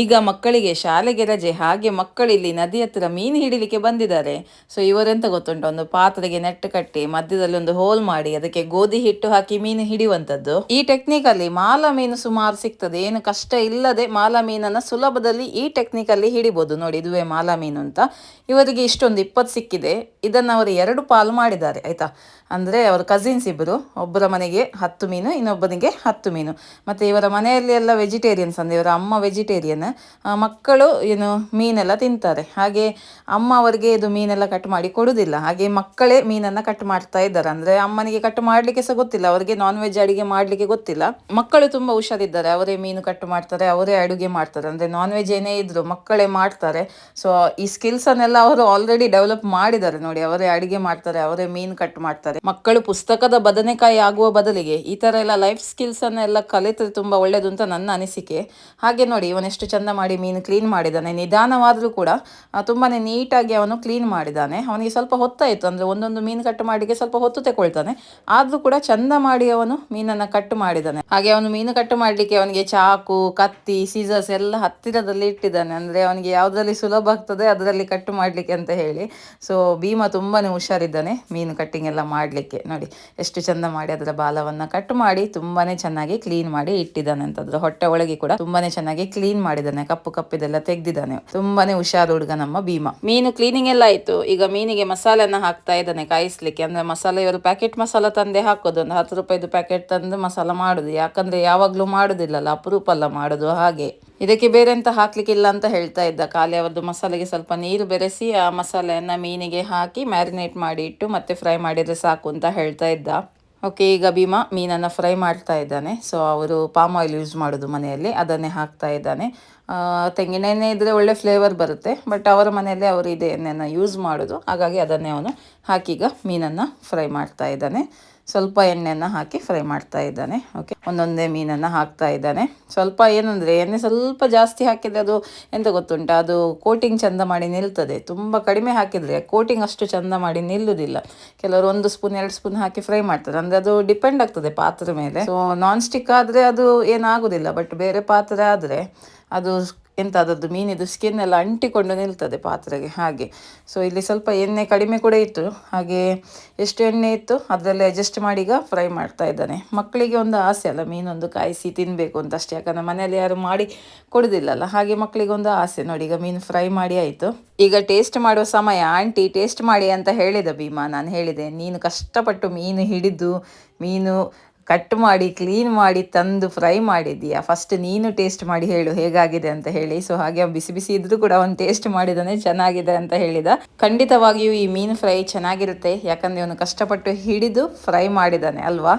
ಈಗ ಮಕ್ಕಳಿಗೆ ಶಾಲೆಗೆ ರಜೆ, ಹಾಗೆ ಮಕ್ಕಳು ಇಲ್ಲಿ ನದಿ ಹತ್ತಿರ ಮೀನು ಹಿಡಿಲಿಕ್ಕೆ ಬಂದಿದ್ದಾರೆ. ಸೊ ಇವರೆಂತ ಗೊತ್ತುಂಟು? ಒಂದು ಪಾತ್ರೆಗೆ ನೆಟ್ಟು ಕಟ್ಟಿ, ಮಧ್ಯದಲ್ಲಿ ಒಂದು ಹೋಲ್ ಮಾಡಿ, ಅದಕ್ಕೆ ಗೋಧಿ ಹಿಟ್ಟು ಹಾಕಿ ಮೀನು ಹಿಡಿಯುವಂಥದ್ದು. ಈ ಟೆಕ್ನಿಕಲ್ಲಿ ಮಾಲ ಮೀನು ಸುಮಾರು ಸಿಗ್ತದೆ. ಏನು ಕಷ್ಟ ಇಲ್ಲದೆ ಮಾಲ ಮೀನನ್ನ ಸುಲಭದಲ್ಲಿ ಈ ಟೆಕ್ನಿಕಲ್ಲಿ ಹಿಡಿಬೋದು. ನೋಡಿ, ಇದುವೇ ಮಾಲ ಮೀನು ಅಂತ. ಇವರಿಗೆ ಇಷ್ಟೊಂದು ಇಪ್ಪತ್ತು ಸಿಕ್ಕಿದೆ. ಇದನ್ನ ಅವರು ಎರಡು ಪಾಲು ಮಾಡಿದ್ದಾರೆ, ಆಯ್ತಾ? ಅಂದ್ರೆ ಅವರು ಕಸಿನ್ಸ್ ಇಬ್ಬರು ಒಬ್ಬರ ಮನೆಗೆ ಹತ್ತು ಮೀನು, ಇನ್ನೊಬ್ಬನಿಗೆ ಹತ್ತು ಮೀನು. ಮತ್ತೆ ಇವರ ಮನೆಯಲ್ಲಿ ಎಲ್ಲ ವೆಜಿಟೇರಿಯನ್ಸ್ ಅಂದ್ರೆ, ಇವರ ಅಮ್ಮ ವೆಜಿಟೇರಿಯನ್ ಮಕ್ಕಳು ಏನು, ಮೀನೆಲ್ಲ ತಿಂತಾರೆ. ಹಾಗೆ ಅಮ್ಮ ಅವರಿಗೆ ಇದು ಮೀನೆಲ್ಲ ಕಟ್ ಮಾಡಿ ಕೊಡುವುದಿಲ್ಲ ಹಾಗೆ ಮಕ್ಕಳೇ ಮೀನನ್ನ ಕಟ್ ಮಾಡ್ತಾ ಇದ್ದಾರೆ. ಅಂದ್ರೆ ಅಮ್ಮನಿಗೆ ಕಟ್ ಮಾಡಲಿಕ್ಕೆ ಸಹ ಗೊತ್ತಿಲ್ಲ. ಅವರಿಗೆ ನಾನ್ ವೆಜ್ ಅಡಿಗೆ ಮಾಡಲಿಕ್ಕೆ ಗೊತ್ತಿಲ್ಲ. ಮಕ್ಕಳು ತುಂಬಾ ಹುಷಾರಿದ್ದಾರೆ. ಅವರೇ ಮೀನು ಕಟ್ ಮಾಡ್ತಾರೆ, ಅವರೇ ಅಡುಗೆ ಮಾಡ್ತಾರೆ. ಅಂದ್ರೆ ನಾನ್ ವೆಜ್ ಏನೇ ಇದ್ರು ಮಕ್ಕಳೇ ಮಾಡ್ತಾರೆ. ಸೊ ಈ ಸ್ಕಿಲ್ಸ್ ಅನ್ನೆಲ್ಲ ಅವರು ಆಲ್ರೆಡಿ ಡೆವಲಪ್ ಮಾಡಿದ್ದಾರೆ ನೋಡಿ. ಅವರೇ ಅಡುಗೆ ಮಾಡ್ತಾರೆ, ಅವರೇ ಮೀನು ಕಟ್ ಮಾಡ್ತಾರೆ. ಮಕ್ಕಳು ಪುಸ್ತಕದ ಬದನೆಕಾಯಿ ಆಗುವ ಬದಲಿಗೆ ಈ ತರ ಎಲ್ಲ ಲೈಫ್ ಸ್ಕಿಲ್ಸ್ ಅನ್ನೆಲ್ಲ ಕಲಿತರೆ ತುಂಬಾ ಒಳ್ಳೇದು ಅಂತ ನನ್ನ ಅನಿಸಿಕೆ. ಹಾಗೆ ನೋಡಿ ಇವನೆಷ್ಟು ಚಂದ ಮಾಡಿ ಮೀನು ಕ್ಲೀನ್ ಮಾಡಿದ್ದಾನೆ ನಿಧಾನವಾದರೂ ಕೂಡ ತುಂಬಾ ನೀಟಾಗಿ ಅವನು ಕ್ಲೀನ್ ಮಾಡಿದ್ದಾನೆ ಅವನಿಗೆ ಸ್ವಲ್ಪ ಹೊತ್ತಾಯಿತು, ಅಂದರೆ ಒಂದೊಂದು ಮೀನು ಕಟ್ ಮಾಡಿಗೆ ಸ್ವಲ್ಪ ಹೊತ್ತು ತಗೊಳ್ತಾನೆ ಆದ್ರೂ ಕೂಡ ಚಂದ ಮಾಡಿ ಅವನು ಮೀನನ್ನ ಕಟ್ ಮಾಡಿದ್ದಾನೆ ಹಾಗೆ ಅವನು ಮೀನು ಕಟ್ ಮಾಡ್ಲಿಕ್ಕೆ ಅವನಿಗೆ ಚಾಕು, ಕತ್ತಿ ಸೀಸರ್ಸ್ ಎಲ್ಲ ಹತ್ತಿರದಲ್ಲಿ ಇಟ್ಟಿದ್ದಾನೆ ಅಂದ್ರೆ ಅವನಿಗೆ ಯಾವುದರಲ್ಲಿ ಸುಲಭ ಆಗ್ತದೆ ಅದರಲ್ಲಿ ಕಟ್ ಮಾಡ್ಲಿಕ್ಕೆ ಅಂತ ಹೇಳಿ. ಸೊ ಭೀಮ ತುಂಬಾನೇ ಹುಷಾರಿದ್ದಾನೆ ಮೀನು ಕಟ್ಟಿಂಗ್ ಎಲ್ಲ ಮಾಡ್ಲಿಕ್ಕೆ. ನೋಡಿ, ಎಷ್ಟು ಚಂದ ಮಾಡಿ ಅದರ ಬಾಲವನ್ನ ಕಟ್ ಮಾಡಿ ತುಂಬಾನೇ ಚೆನ್ನಾಗಿ ಕ್ಲೀನ್ ಮಾಡಿ ಇಟ್ಟಿದ್ದಾನೆ ಅಂತಂದ್ರೆ ಹೊಟ್ಟೆ ಒಳಗೆ ಕೂಡ ತುಂಬಾನೇ ಚೆನ್ನಾಗಿ ಕ್ಲೀನ್ ಮಾಡಿದ್ದಾನೆ, ಕಪ್ಪು ಕಪ್ಪಿದೆಲ್ಲ ತೆಗ್ದಿದ್ದಾನೆ. ತುಂಬಾನೇ ಹುಷಾರು ಹುಡುಗ ನಮ್ಮ ಭೀಮ. ಮೀನು ಕ್ಲೀನಿಂಗ್ ಎಲ್ಲ ಆಯ್ತು. ಈಗ ಮೀನಿಗೆ ಮಸಾಲೆನ ಹಾಕ್ತಾ ಇದ್ದಾನೆ ಕಾಯಿಸ್ಲಿಕ್ಕೆ. ಅಂದ್ರೆ ಮಸಾಲೆ ಇವರು ಪ್ಯಾಕೆಟ್ ಮಸಾಲ ತಂದೆ ಹಾಕೋದು. ಒಂದು ಹತ್ತು ರೂಪಾಯಿದು ಪ್ಯಾಕೆಟ್ ತಂದು ಮಸಾಲ ಮಾಡುದು. ಯಾಕಂದ್ರೆ ಯಾವಾಗ್ಲೂ ಮಾಡುದಿಲ್ಲಲ್ಲ, ಅಪರೂಪ ಅಲ್ಲ ಮಾಡುದು ಹಾಗೆ. ಇದಕ್ಕೆ ಬೇರೆ ಎಂತ ಹಾಕ್ಲಿಕ್ಕಿಲ್ಲ ಅಂತ ಹೇಳ್ತಾ ಇದ್ದ. ಖಾಲಿ ಅವರದ್ದು ಮಸಾಲೆಗೆ ಸ್ವಲ್ಪ ನೀರು ಬೆರೆಸಿ ಆ ಮಸಾಲೆಯನ್ನ ಮೀನಿಗೆ ಹಾಕಿ ಮ್ಯಾರಿನೇಟ್ ಮಾಡಿ ಇಟ್ಟು ಮತ್ತೆ ಫ್ರೈ ಮಾಡಿದ್ರೆ ಸಾಕು ಅಂತ ಹೇಳ್ತಾ ಇದ್ದ. ಓಕೆ ಈಗ ಭೀಮಾ ಮೀನನ್ನು ಫ್ರೈ ಮಾಡ್ತಾ ಇದ್ದಾನೆ. ಸೊ ಅವರು ಪಾಮ್ ಆಯಿಲ್ ಯೂಸ್ ಮಾಡೋದು ಮನೆಯಲ್ಲಿ, ಅದನ್ನೇ ಹಾಕ್ತಾ ಇದ್ದಾನೆ. ತೆಂಗಿನ ಎಣ್ಣೆ ಇದ್ದರೆ ಒಳ್ಳೆ ಫ್ಲೇವರ್ ಬರುತ್ತೆ ಬಟ್ ಅವರ ಮನೆಯಲ್ಲಿ ಅವರು ಇದೇ ಎಣ್ಣೆನ ಯೂಸ್ ಮಾಡೋದು. ಹಾಗಾಗಿ ಅದನ್ನೇ ಅವನು ಹಾಕೀಗ ಮೀನನ್ನು ಫ್ರೈ ಮಾಡ್ತಾ ಇದ್ದಾನೆ. ಸ್ವಲ್ಪ ಎಣ್ಣೆಯನ್ನು ಹಾಕಿ ಫ್ರೈ ಮಾಡ್ತಾ ಇದ್ದಾನೆ. ಓಕೆ ಒಂದೊಂದೇ ಮೀನನ್ನು ಹಾಕ್ತಾ ಇದ್ದಾನೆ. ಸ್ವಲ್ಪ ಏನಂದರೆ ಎಣ್ಣೆ ಸ್ವಲ್ಪ ಜಾಸ್ತಿ ಹಾಕಿದರೆ ಅದು ಎಂತ ಗೊತ್ತುಂಟ? ಅದು ಕೋಟಿಂಗ್ ಚಂದ ಮಾಡಿ ನಿಲ್ತದೆ. ತುಂಬ ಕಡಿಮೆ ಹಾಕಿದರೆ ಕೋಟಿಂಗ್ ಅಷ್ಟು ಚಂದ ಮಾಡಿ ನಿಲ್ಲುವುದಿಲ್ಲ ಕೆಲವರು ಒಂದು ಸ್ಪೂನ್, ಎರಡು ಸ್ಪೂನ್ ಹಾಕಿ ಫ್ರೈ ಮಾಡ್ತಾರೆ. ಅಂದರೆ ಅದು ಡಿಪೆಂಡ್ ಆಗ್ತದೆ ಪಾತ್ರೆ ಮೇಲೆ. ಸೊ ನಾನ್ ಸ್ಟಿಕ್ ಆದರೆ ಅದು ಏನಾಗೋದಿಲ್ಲ. ಬಟ್ ಬೇರೆ ಪಾತ್ರೆ ಆದರೆ ಅದು ಎಂತ ಮೀನಿದು ಸ್ಕಿನ್ ಎಲ್ಲ ಅಂಟಿಕೊಂಡು ನಿಲ್ತದೆ ಪಾತ್ರೆಗೆ, ಹಾಗೆ. ಸೊ ಇಲ್ಲಿ ಸ್ವಲ್ಪ ಎಣ್ಣೆ ಕಡಿಮೆ ಕೂಡ ಇತ್ತು. ಹಾಗೆ ಎಷ್ಟು ಎಣ್ಣೆ ಇತ್ತು, ಅದರಲ್ಲಿ ಅಡ್ಜಸ್ಟ್ ಮಾಡಿ ಈಗ ಫ್ರೈ ಮಾಡ್ತಾ ಇದ್ದಾನೆ. ಮಕ್ಕಳಿಗೆ ಒಂದು ಆಸೆ ಅಲ್ಲ, ಮೀನೊಂದು ಕಾಯಿಸಿ ತಿನ್ನಬೇಕು ಅಂತ ಅಷ್ಟೇ ಯಾಕಂದರೆ ಮನೆಯಲ್ಲಿ ಯಾರು ಮಾಡಿ ಕೊಡುದಿಲ್ಲಲ್ಲ. ಹಾಗೆ ಮಕ್ಕಳಿಗೆ ಒಂದು ಆಸೆ. ನೋಡಿ, ಈಗ ಮೀನು ಫ್ರೈ ಮಾಡಿ ಆಯಿತು. ಈಗ ಟೇಸ್ಟ್ ಮಾಡುವ ಸಮಯ. ಆಂಟಿ ಟೇಸ್ಟ್ ಮಾಡಿ ಅಂತ ಹೇಳಿದ ಭೀಮಾ, ನಾನು ಹೇಳಿದೆ. ನೀನು ಕಷ್ಟಪಟ್ಟು ಮೀನು ಹಿಡಿದು, ಮೀನು ಕಟ್ ಮಾಡಿ ಕ್ಲೀನ್ ಮಾಡಿ ತಂದು ಫ್ರೈ ಮಾಡಿದ್ದೀಯಾ? ಫಸ್ಟ್ ನೀನು ಟೇಸ್ಟ್ ಮಾಡಿ ಹೇಳು, ಹೇಗಾಗಿದೆ ಅಂತ ಹೇಳಿ. ಸೊ ಹಾಗೆ ಬಿಸಿ ಬಿಸಿ ಇದ್ರೂ ಕೂಡ ಅವ್ನು ಟೇಸ್ಟ್ ಮಾಡಿದಾನೆ ಚೆನ್ನಾಗಿದೆ ಅಂತ ಹೇಳಿದ. ಖಂಡಿತವಾಗಿಯೂ ಈ ಮೀನು ಫ್ರೈ ಚೆನ್ನಾಗಿರುತ್ತೆ. ಯಾಕಂದ್ರೆ ಅವನು ಕಷ್ಟಪಟ್ಟು ಹಿಡಿದು ಫ್ರೈ ಮಾಡಿದಾನೆ ಅಲ್ವಾ?